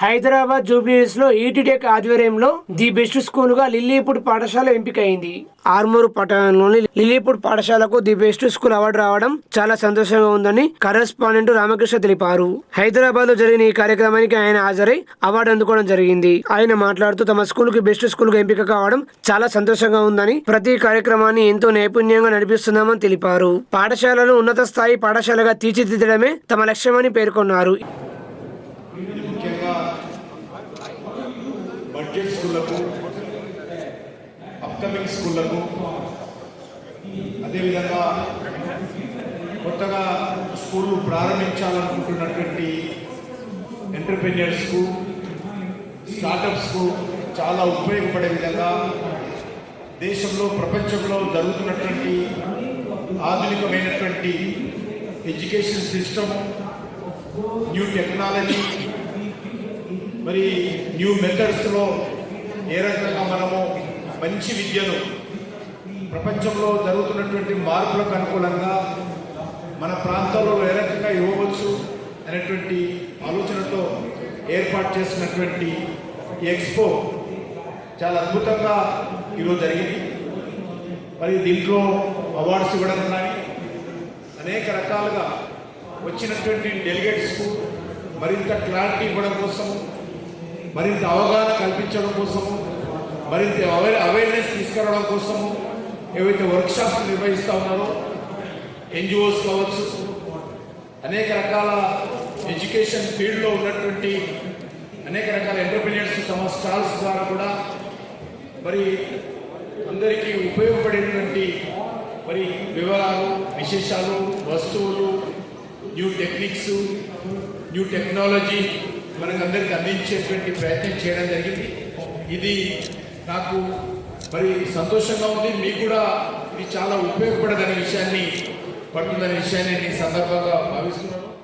హైదరాబాద్ జూబ్లీహిల్స్లో ఈటీటెక్ ఆధ్వర్యంలో the best స్కూల్గా లిల్లీపుడ్ పాఠశాల ఎంపికైంది. ఆర్మూరు పట్టణంలోని లిల్లీపుడ్ పాఠశాలకు ది బెస్ట్ స్కూల్ అవార్డు రావడం చాలా సంతోషంగా ఉందని కరెస్పాండెంట్ రామకృష్ణ తెలిపారు. హైదరాబాద్లో జరిగిన ఈ కార్యక్రమానికి ఆయన హాజరై అవార్డు అందుకోవడం జరిగింది. ఆయన మాట్లాడుతూ తమ స్కూల్కి బెస్ట్ స్కూల్గా ఎంపిక కావడం చాలా సంతోషంగా ఉందని ప్రతి కార్యక్రమాన్ని ఎంతో నైపుణ్యంగా నడిపిస్తున్నామని తెలిపారు. పాఠశాలను ఉన్నత స్థాయి పాఠశాలగా తీర్చిదిద్దడమే తమ లక్ష్యమని పేర్కొన్నారు. ఇది బడ్జెట్ స్కూళ్ళకు అప్కమింగ్ స్కూళ్ళకు అదేవిధంగా కొత్తగా స్కూళ్ళు ప్రారంభించాలనుకుంటున్నటువంటి ఎంటర్ప్రెన్యూర్స్కు స్టార్టప్స్కు చాలా ఉపయోగపడే విధంగా దేశంలో ప్రపంచంలో జరుగుతున్నటువంటి ఆధునికమైనటువంటి ఎడ్యుకేషన్ సిస్టమ్ న్యూ టెక్నాలజీ మరి న్యూ మెథడ్స్లో ఏ రకంగా మనము మంచి విద్యను ప్రపంచంలో జరుగుతున్నటువంటి మార్పులకు అనుకూలంగా మన ప్రాంతంలో ఏ రకంగా ఇవ్వవచ్చు అనేటువంటి ఆలోచనతో ఏర్పాటు చేసినటువంటి ఎక్స్పో చాలా అద్భుతంగా ఈరోజు జరిగింది. మరి దీంట్లో అవార్డ్స్ ఇవ్వడం కానీ అనేక రకాలుగా వచ్చినటువంటి డెలిగేట్స్కు మరింత క్లారిటీ ఇవ్వడం కోసం మరింత అవగాహన కల్పించడం కోసము మరింత అవే- అవేర్నెస్ తీసుకురావడం కోసము ఏవైతే వర్క్షాప్స్ నిర్వహిస్తూ ఉన్నారో ఎన్జిఓస్ కావచ్చు అనేక రకాల ఎడ్యుకేషన్ ఫీల్డ్లో ఉన్నటువంటి అనేక రకాల ఎంటర్ప్రీనియర్స్ తమ స్టాల్స్ ద్వారా కూడా మరి అందరికీ ఉపయోగపడేటువంటి మరి వివరాలు విశేషాలు వస్తువులు న్యూ టెక్నిక్స్ న్యూ టెక్నాలజీ మనకు అందరికి అందించేటువంటి ప్రయత్నం చేయడం జరిగింది. ఇది నాకు మరి సంతోషంగా ఉంది. మీకు కూడా ఇది చాలా ఉపయోగపడదనే విషయాన్ని పడుతుందనే విషయాన్ని నేను సందర్భంగా భావిస్తున్నాను.